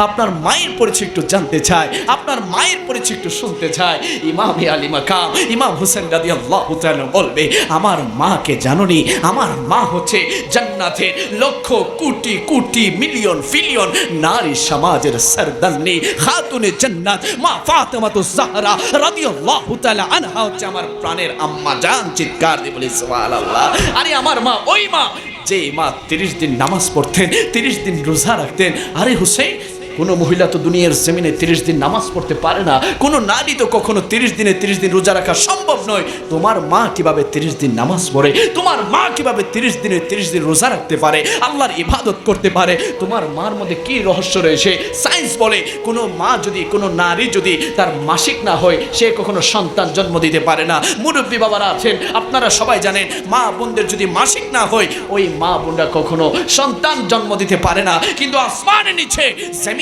আপনার মায়ের পরিচয় একটু জানতে চায়, আপনার মায়ের পরিচয় একটু শুনতে চায়। ইমাম আলী মাকাম, ইমাম হোসেন রাদি আল্লাহ বলবে, আমার মাকে জাননি, আমার মা হচ্ছে জান্নাতের লক্ষ কোটি কোটি, মিলিয়ন, ফিলিয়ন নারী সমাজের সরদান্নি খাতুনে জান্নাত, মা ফাতেমা তো জাহরা রাদিয়াল্লাহু তাআলা আনহা হচ্ছে আমার প্রাণের আম্মা জান চিৎকার দিয়ে বলি, সুবহানাল্লাহ। আরে আমার মা, ওই মা যে মা তিরিশ দিন নামাজ পড়তেন, তিরিশ দিন রোজা রাখতেন, আরে হুসেন কোনো মহিলা তো দুনিয়ার জমিনে তিরিশ দিন নামাজ পড়তে পারে না। কোনো নারী তো কখনো তিরিশ দিনে তিরিশ দিন রোজা রাখা সম্ভব নয়। তোমার মা কীভাবে তিরিশ দিন নামাজ পড়ে? তোমার মা কীভাবে তিরিশ দিনে তিরিশ দিন রোজা রাখতে পারে? আল্লাহর ইবাদত করতে পারে? তোমার মার মধ্যে কি রহস্য রয়েছে? সায়েন্স বলে, কোনো মা যদি, কোনো নারী যদি তার মাসিক না হয়, সে কখনো সন্তান জন্ম দিতে পারে না। মুরব্বী বাবারা আছেন, আপনারা সবাই জানেন, মা বোনদের যদি মাসিক না হয়, ওই মা বোনরা কখনো সন্তান জন্ম দিতে পারে না। কিন্তু আসমানের নিচে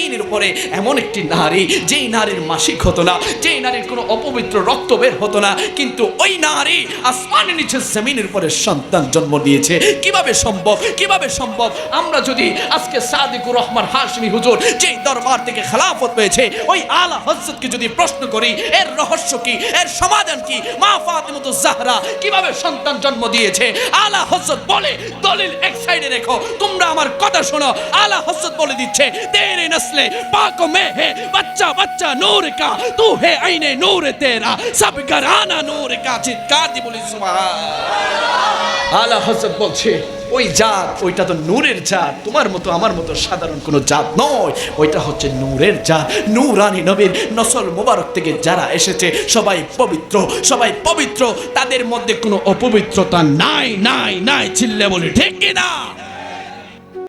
জমিনের উপরে এমন একটি নারী, যেই নারীর মাসিক হতো না, যেই নারীর কোনো অপবিত্র রক্ত বের হতো না, কিন্তু ওই নারী আসমানের নিচে জমিনের উপরে সন্তান জন্ম দিয়েছে কীভাবে সম্ভব? কীভাবে সম্ভব? আমরা যদি আজকে সাদিকুর রহমান হাসমি হুজুর যেই দরবার থেকে খেলাফত পেয়েছে ওই আলা হজরতকে যদি প্রশ্ন করি, এর রহস্য কি? এর সমাধান কি? মা ফাতিমা জাহরা কীভাবে সন্তান জন্ম দিয়েছে? আলা হজরত বলে দলিল এক সাইডে রেখো। তোমরা আমার কথা শোনো। আলা হসত বলে দিচ্ছে, তেরে নসলে, পাক মে হে, বাচ্চা বাচ্চা নূর কা, তু হে আইনে নূর তেরা, সব গরানা নূর কা, চিৎকার দি বলি সুবহান আলা হসত বলছে ওই জাত, ওইটা তো নূরের জাত। তোমার মতো, আমার মতো সাধারণ কোনো জাত নয়। ওইটা হচ্ছে নূরের জাত। নূরানি নবীর নসল মোবারক থেকে যারা এসেছে, সবাই পবিত্র সবাই পবিত্র। তাদের মধ্যে কোনো অপবিত্রতা নাই নাই নাই। চিল্লে বলি ঠিক কিনা